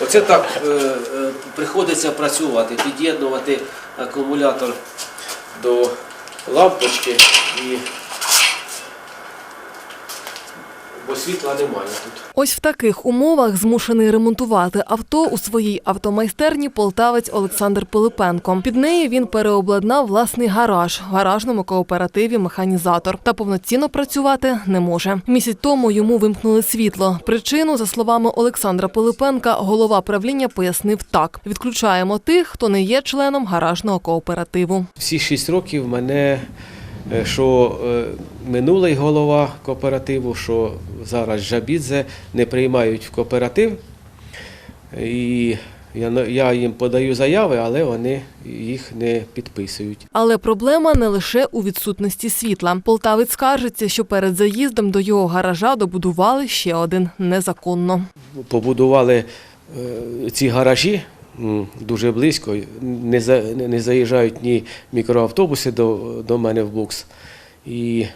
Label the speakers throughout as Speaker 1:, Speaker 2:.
Speaker 1: Оце так е, е, приходиться працювати, під'єднувати акумулятор до лампочки і бо світла немає тут.
Speaker 2: Ось в таких умовах змушений ремонтувати авто у своїй автомайстерні полтавець Олександр Пилипенко. Під неї він переобладнав власний гараж в гаражному кооперативі механізатор та повноцінно працювати не може. Місяць тому йому вимкнули світло. Причину, за словами Олександра Пилипенка, голова правління пояснив так: відключаємо тих, хто не є членом гаражного кооперативу.
Speaker 1: Всі шість років мене, що е, минулий голова кооперативу, що зараз Жабідзе, не приймають в кооператив. І я, їм подаю заяви, але вони їх не підписують.
Speaker 2: Але проблема не лише у відсутності світла. Полтавець скаржиться, що перед заїздом до його гаража добудували ще один незаконно.
Speaker 1: Побудували е, ці гаражі дуже близько. Не, за, не заїжджають ні мікроавтобуси до, до мене в бокс. І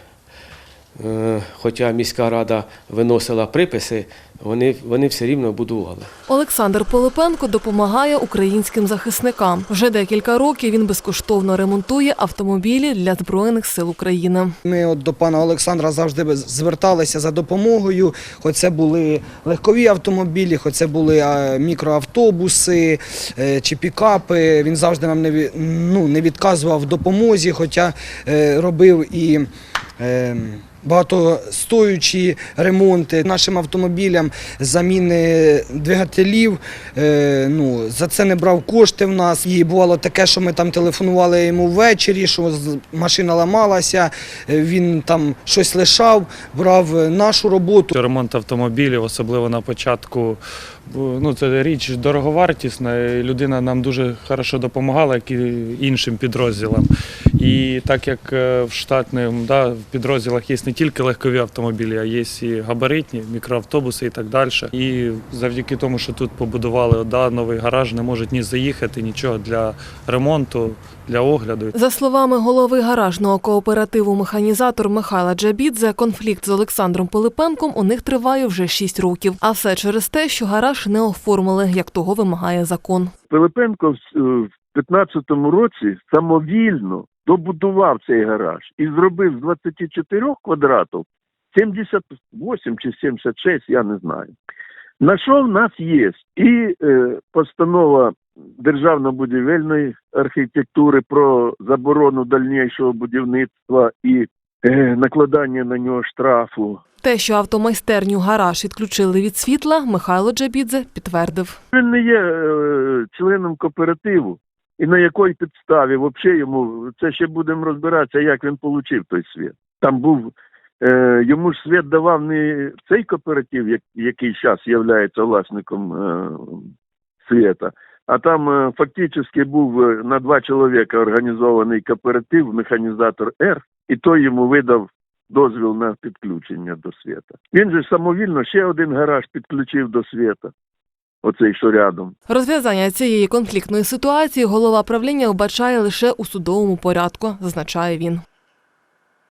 Speaker 1: хоча міська рада виносила приписи, вони, вони все рівно будували.
Speaker 2: Олександр Пилипенко допомагає українським захисникам. Вже декілька років він безкоштовно ремонтує автомобілі для збройних сил України.
Speaker 3: Ми от до пана Олександра завжди зверталися за допомогою. Хоч це були легкові автомобілі, хоч це були е, мікроавтобуси е, чи пікапи. Він завжди нам не, ну, не відказував в допомозі, хоча е, робив і. Багатостоючі ремонти нашим автомобілям, заміни двигателів. Е, ну, за це не брав кошти в нас. І бувало таке, що ми там телефонували йому ввечері, що машина ламалася, е, він там щось лишав, брав е, нашу роботу.
Speaker 4: Ремонт автомобілів, особливо на початку, ну це річ дороговартісна. Людина нам дуже хорошо допомагала, як і іншим підрозділам. І так як в штатним да, підрозділах є тільки легкові автомобілі, а є і габаритні, мікроавтобуси і так далі. І завдяки тому, що тут побудували да, новий гараж, не можуть ні заїхати, нічого для ремонту, для огляду.
Speaker 2: За словами голови гаражного кооперативу механізатор Михайла Джабідзе, конфлікт з Олександром Пилипенком у них триває вже 6 років. А все через те, що гараж не оформили, як того вимагає закон.
Speaker 5: Пилипенко в е, в 15-му році самовільно добудував цей гараж і зробив з 24 квадратів 78 чи 76, я не знаю. На що в нас є? І е, постанова Державно-будівельної архітектури про заборону дальнішого будівництва і е, накладання на нього штрафу.
Speaker 2: Те, що автомайстерню гараж відключили від світла, Михайло Джабідзе підтвердив.
Speaker 5: Він не є е, членом кооперативу. І на якій підставі взагалі йому це ще будемо розбиратися, як він отримав той світ. Там був е, йому ж світ давав не цей кооператив, як, який зараз є власником е, світа, а там е, фактично був е, на два чоловіка організований кооператив механізатор Р, і той йому видав дозвіл на підключення до світа. Він же самовільно ще один гараж підключив до світа. Оцей що рядом.
Speaker 2: Розв'язання цієї конфліктної ситуації голова правління вбачає лише у судовому порядку, зазначає він.